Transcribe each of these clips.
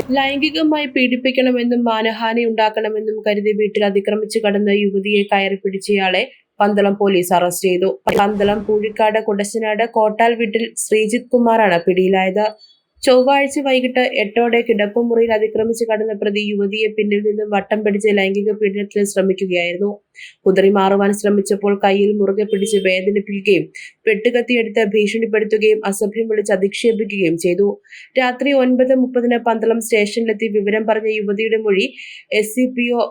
ലൈംഗികമായി പീഡിപ്പിക്കണമെന്നും മാനഹാനി ഉണ്ടാക്കണമെന്നും കരുതി വീട്ടിൽ അതിക്രമിച്ചു കടന്ന യുവതിയെ കയറി പിടിച്ചയാളെ പന്തളം പോലീസ് അറസ്റ്റ് ചെയ്തു. പന്തളം പൂഴിക്കാട് കുടശനാട് കോട്ടാൽ വീട്ടിൽ ശ്രീജിത് കുമാറാണ് പിടിയിലായത്. ചൊവ്വാഴ്ച വൈകിട്ട് എട്ടോടെ കിടപ്പുമുറിയിൽ അതിക്രമിച്ച് കടന്ന പ്രതി യുവതിയെ പിന്നിൽ നിന്നും വട്ടം പിടിച്ച് ലൈംഗിക പീഡനത്തിന് ശ്രമിക്കുകയായിരുന്നു. കുതിറി മാറുവാൻ ശ്രമിച്ചപ്പോൾ കയ്യിൽ മുറുകെ പിടിച്ച് വേദനിപ്പിക്കുകയും വെട്ടുകത്തിയെടുത്ത് ഭീഷണിപ്പെടുത്തുകയും അസഭ്യം വിളിച്ച് അധിക്ഷേപിക്കുകയും ചെയ്തു. രാത്രി ഒൻപത് മുപ്പതിന് പന്തളം സ്റ്റേഷനിലെത്തി വിവരം പറഞ്ഞ യുവതിയുടെ മൊഴി S C P O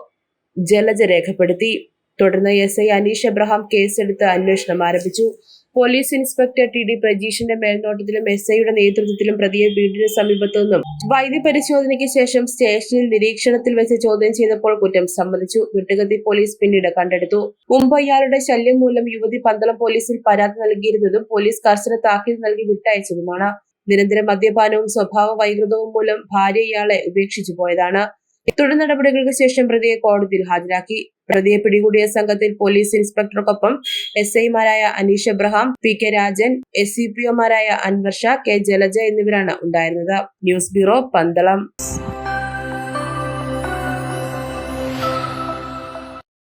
Jalaja രേഖപ്പെടുത്തി. തുടർന്ന് എസ് ഐ അനീഷ് എബ്രഹാം കേസെടുത്ത് അന്വേഷണം ആരംഭിച്ചു. പോലീസ് ഇൻസ്പെക്ടർ ടി ഡി പ്രജീഷിന്റെ മേൽനോട്ടത്തിലും എസ് ഐയുടെ നേതൃത്വത്തിലും പ്രതിയെ വീടിന് സമീപത്തു നിന്നും വൈദ്യ പരിശോധനയ്ക്ക് ശേഷം സ്റ്റേഷനിൽ നിരീക്ഷണത്തിൽ വെച്ച് ചോദ്യം ചെയ്തപ്പോൾ കുറ്റം സമ്മതിച്ചു. വിട്ടുകത്തി പോലീസ് പിന്നീട് കണ്ടെടുത്തു. മുമ്പ് ഇയാളുടെ ശല്യം മൂലം യുവതി പന്തളം പോലീസിൽ പരാതി നൽകിയിരുന്നതും പോലീസ് കർശന താക്കീത് നൽകി വിട്ടയച്ചതുമാണ്. നിരന്തര മദ്യപാനവും സ്വഭാവ വൈകൃതവും മൂലം ഭാര്യ ഇയാളെ ഉപേക്ഷിച്ചു പോയതാണ്. തുടർ നടപടികൾക്ക് ശേഷം പ്രതിയെ കോടതിയിൽ ഹാജരാക്കി. പ്രതിയെ പിടികൂടിയ സംഘത്തിൽ പോലീസ് ഇൻസ്പെക്ടർക്കൊപ്പം എസ് ഐമാരായ Anish Abraham P K Rajan S C P ഒമാരായ Anwarsha K Jalaja എന്നിവരാണ് ഉണ്ടായിരുന്നത്. News bureau Pandalam.